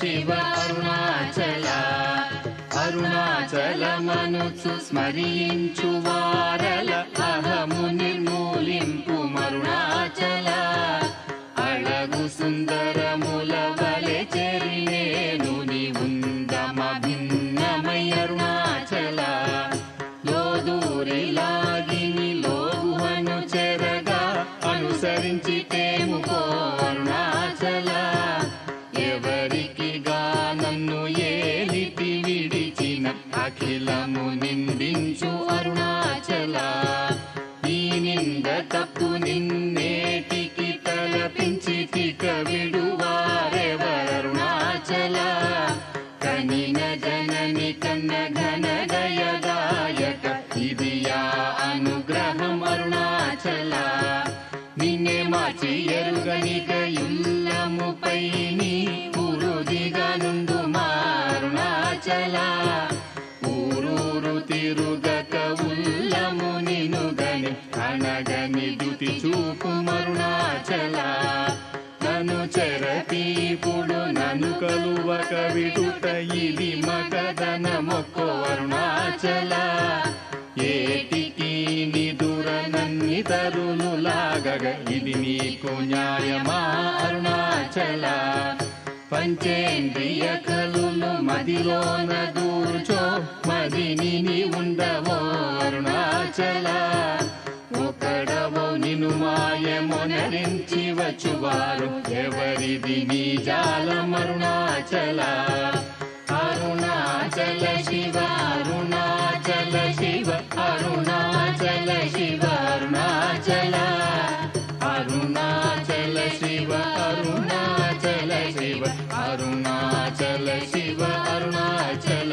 शिव अरुणाचल अरुणाचलमनुत्सु स्मरिञ्चु वारल अहमुनि చలా నన్ను చెరతీపుడు నన్ను కలువక విడుట ఇది మగదన మొక్కో అరుణాచల. ఏటికి నిదుర నన్ని తరులు లాగగ ఇది నీకు న్యాయమా అరుణాచల. పంచేంద్రియ కలులు మదిలోన దూర్చో మదిని ఉండవో అరుణాచల. ఒకడవ నిన్ను మాయమునరించి వచ్చువారు ఎవరిది నీ జాలం అరుణాచల అరుణాచల శివ అరుణాచల శివ అరుణాచల శివ అరుణాచల. అరుణాచల శివ అరుణాచల శివ అరుణాచల శివ అరుణాచల.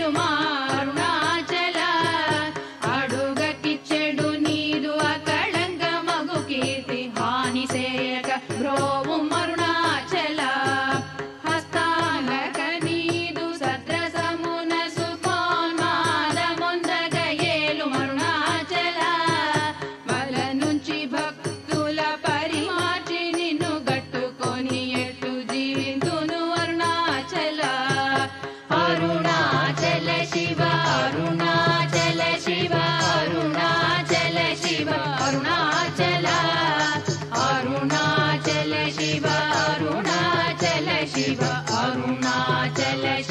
பெருமா जल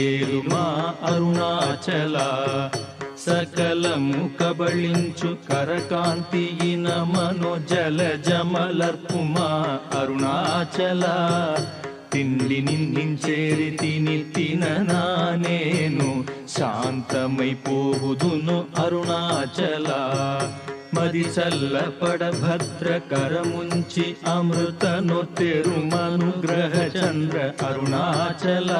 ಏರು అరుణాచల. ಅರುಣಾಚಲ సకలము కబళించు కరకాంతియిన మనోజల జమలర్పుమా అరుణాచల. తిండి నిన్నించేరి తిని తిననా నేను. శాంతమైపోవుదును అరుణాచల. మది చల్లపడ భద్ర కరముంచి అమృతను తెరుమనుగ్రహ చంద్ర అరుణాచల.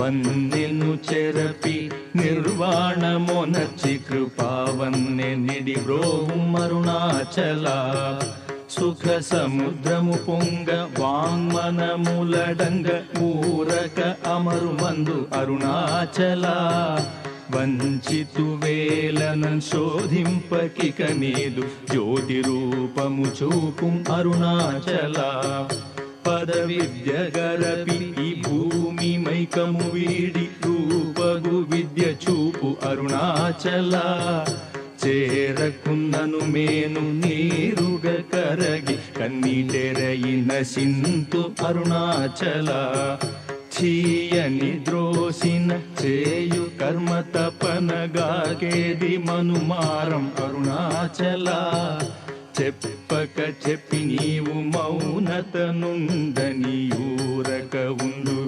వందెను చెరపి నిర్వాణమొనర్చి కృపావన్నె నిడి బ్రోహుం సుఖ సముద్రము పొంగ వాంగ్మనములడంగ ఊరక అమరు మందు అరుణాచల. వంచితు వేలన శోధింపకిక నీదు జ్యోతి రూపము చూపుం అరుణాచల. పద విద్య గరపి ఈ వీడి రూపగు విద్య చూపు అరుణాచల. చేరకున్నను మేను నీరుగ కరగి కన్నీటెరయిన సింతు అరుణాచల. చీయని ద్రోసిన చేయు కర్మ తపనగాకేది మనుమారం అరుణాచల. చెప్పక చెప్పి నీవు మౌనత నుండని ఊరక ఉండు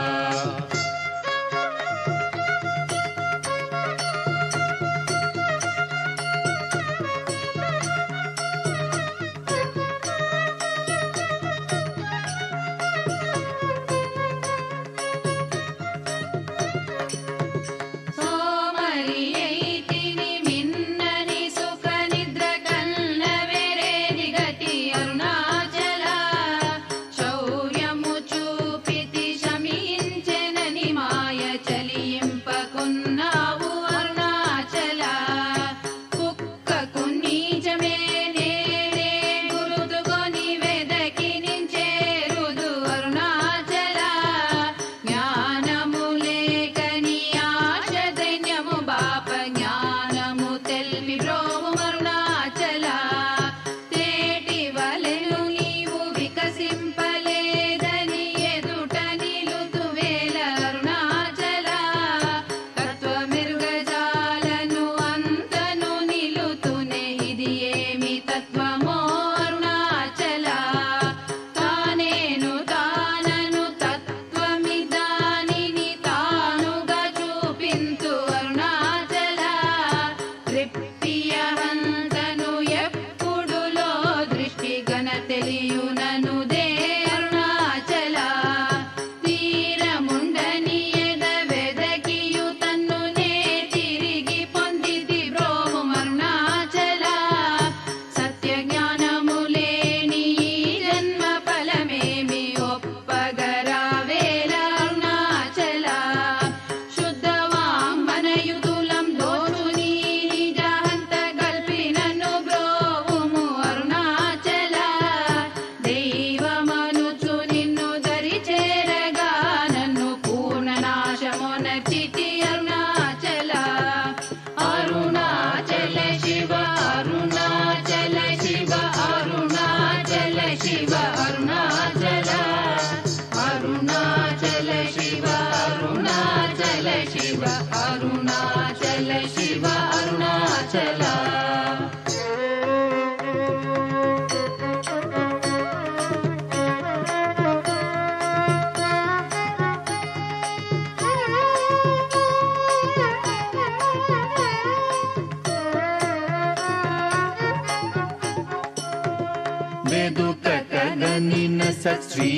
सश्री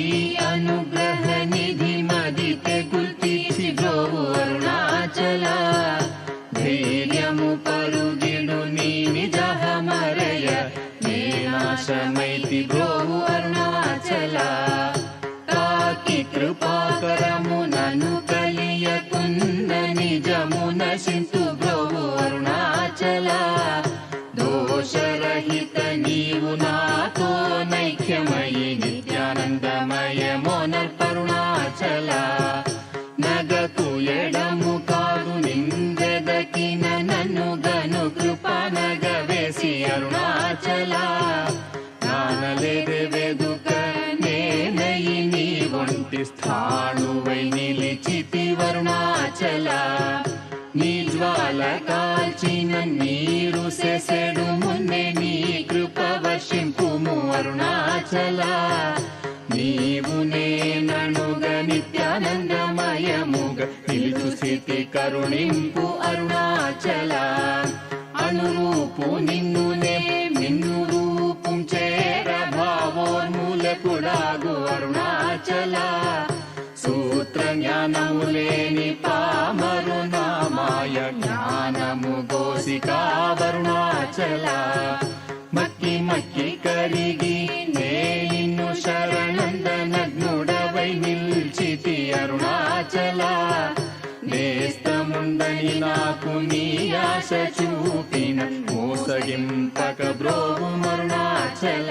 अनुग्रहनिधिमादित गुति गवा నీవు నాతో నైక్యమయి నిత్యానందమయమో నర్పరుణాచల నగకు ఎడము కాదు నిందెదకిన నన్ను గను కృప నగవేసి అరుణాచల నానలేదెదుక నేనయి నీ ఒంటి స్థాణువై నిలిచితి వరుణాచల. జీవాల కాల్చిన నీరు సెసెడు మున్నే నీ కృప వర్షింపుము అరుణాచల. నీవు నేననుగ నిత్యానందమయముగ నిలుచు స్థితి కరుణింపు అరుణాచల. అనురూపు నిన్ను వరుణాచల మక్కి మక్కి కరిగి నే నిన్ను శరణందనగ్నుడవై నిల్చితి అరుణాచల నేస్తముందని నాకు నీ ఆశ చూపిన మోసగింపక బ్రోవు మరుణాచల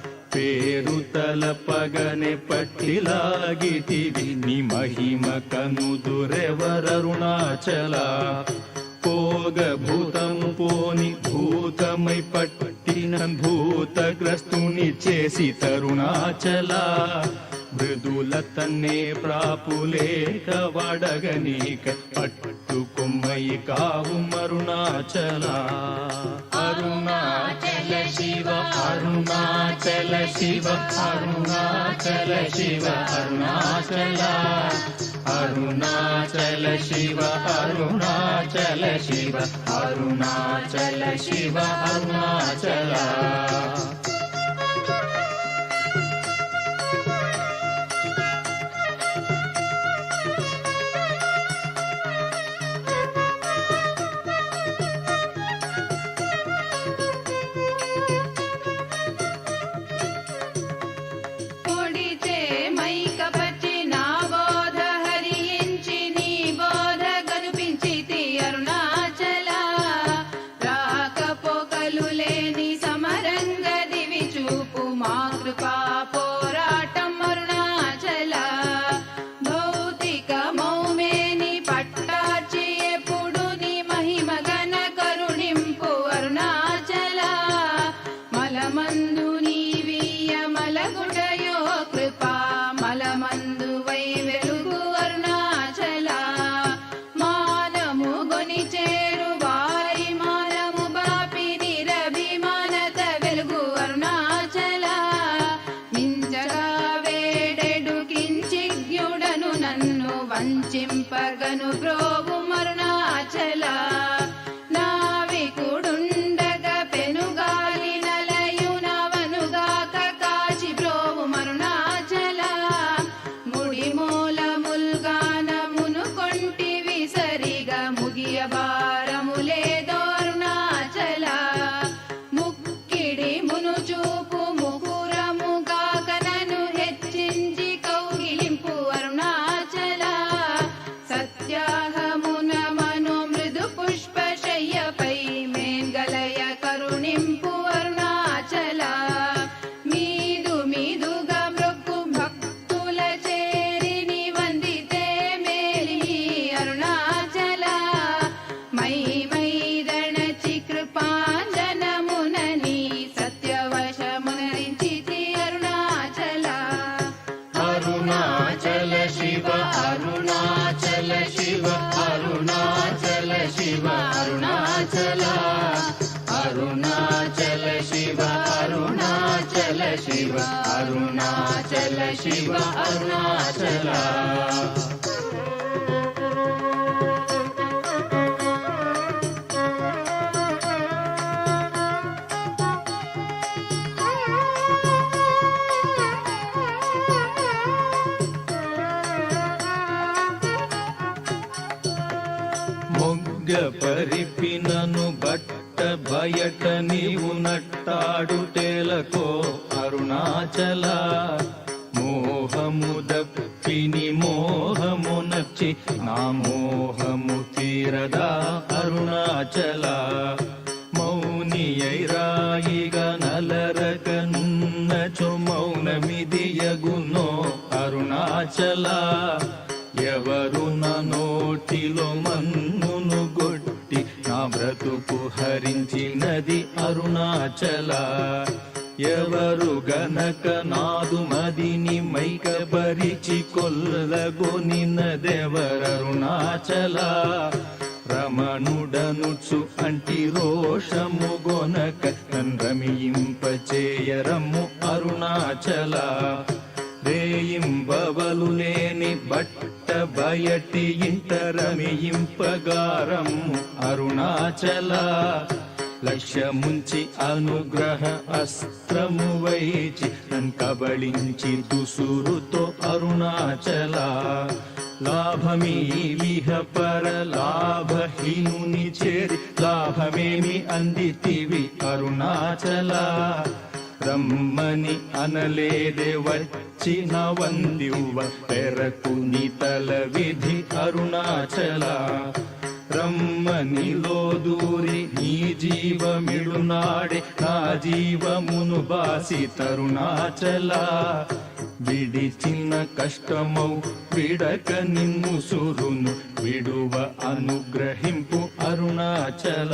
పేరు తలపగనే పట్టిలాగితివి. ని మహిమ కనుదురెవరరుణాచల పోగ భూతము పోని భూతమై పట్టిన భూతగ్రస్తుని చేసి తరుణాచల. మృదుల తన్నే ప్రాపులేక వడగనీక పట్టు కావు మరుణాచల అరుణాచల శివ అరుణాచల శివ అరుణాచల శివ అరుణాచల అరుణాచల శివ అరుణాచల శివ అరుణాచల శివ అరుణాచల కొడితే అరుణాచల శివ అరుణాచల మొగ్గ పరిపినను బట్ట బయట నీవు నట్టాడు తేలకో అరుణాచల। తీరదా అరుణాచల మౌని రాయిగా నలరకనున్నచు మౌనమిదియగునో అరుణాచల ఎవరు నా నోటిలో మన్నును గొట్టి నా బ్రతుకు హరించినది అరుణాచల ఎవరు గనక నాదు మదిని మైక పరిచి మైకపరిచి కొల్లగొనినదెవరరుణాచల రమణుడనుచు అంటి రోషము గొనక రమింపచేయరము అరుణాచల. రేయింబవలు లేని బట్ట బయటి ఇంటరమియింపగారము అరుణాచల. లక్ష్యముంచి అనుగ్రహ అస్త్రము వైచి నన్ కబళించి దుసురుతో అరుణాచల. లాభమీ పర లాభహీనుని చేరి లాభమేమి అందితివి అరుణాచల. రమ్మని అనలేదే వచ్చిన వందివ్వ పెరకు తల విధి అరుణాచల. రమ్మని లోదూరి నీ జీవమిడునాడే నా జీవమును బాసి తరుణాచల. విడిచిన కష్టమౌ విడక నిన్ను సురును విడువ అనుగ్రహింపు అరుణాచల.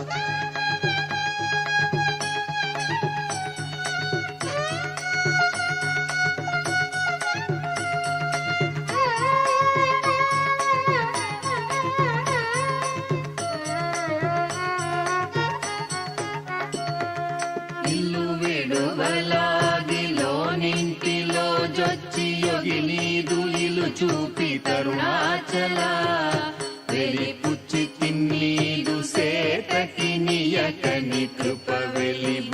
నింటిలో యోగి యొగి నీదు ఇల్లు చూపి తరుణాచల. వెలి పుచ్చి తిన్నీదు సేతకి నియకని కృప వెలి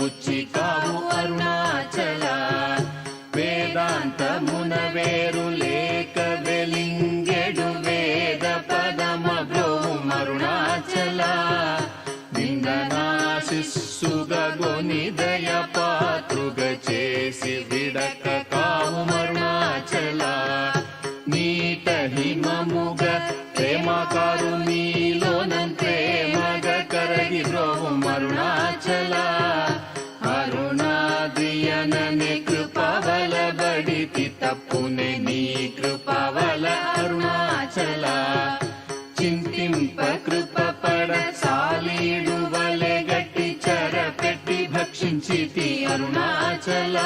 అరుణాదియనని కృపవల బడితి తప్పునే నీ కృపవల అరుణాచల. చింతింప కృప పడ సాలీడు వలె గట్టి చెర పెట్టి భక్షించితి అరుణాచల.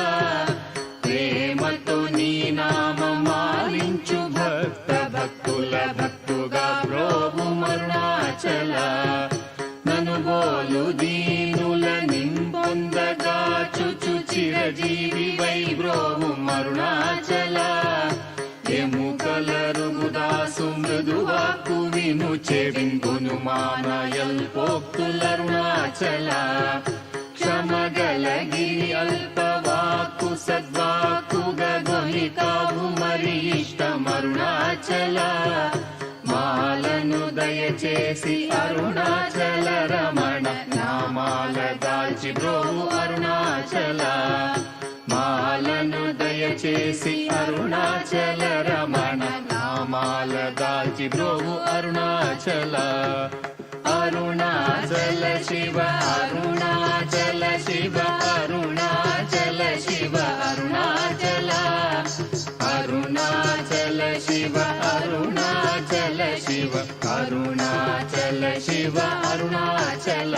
ప్రేమతో నీ నామాలించు మృదువాకు విను చెవింగును మానయల్ పోక్తులరుణాచల క్షమగలగిరి అల్పవాకు సద్వాకుగ గొని కావు మరి ఇష్టమరుణాచల. మాలను దయచేసి అరుణాచల రమణ నామాల దాల్చి బ్రోవు అరుణాచల. మాలను దయచేసి అరుణాచల రమణ. నామాల దాచి బ్రోవు అరుణాచల. అరుణాచల శివ అరుణాచల శివ అరుణాచల శివ అరుణాచల. అరుణాచల శివ అరుణాచల శివ అరుణాచల శివ అరుణాచల.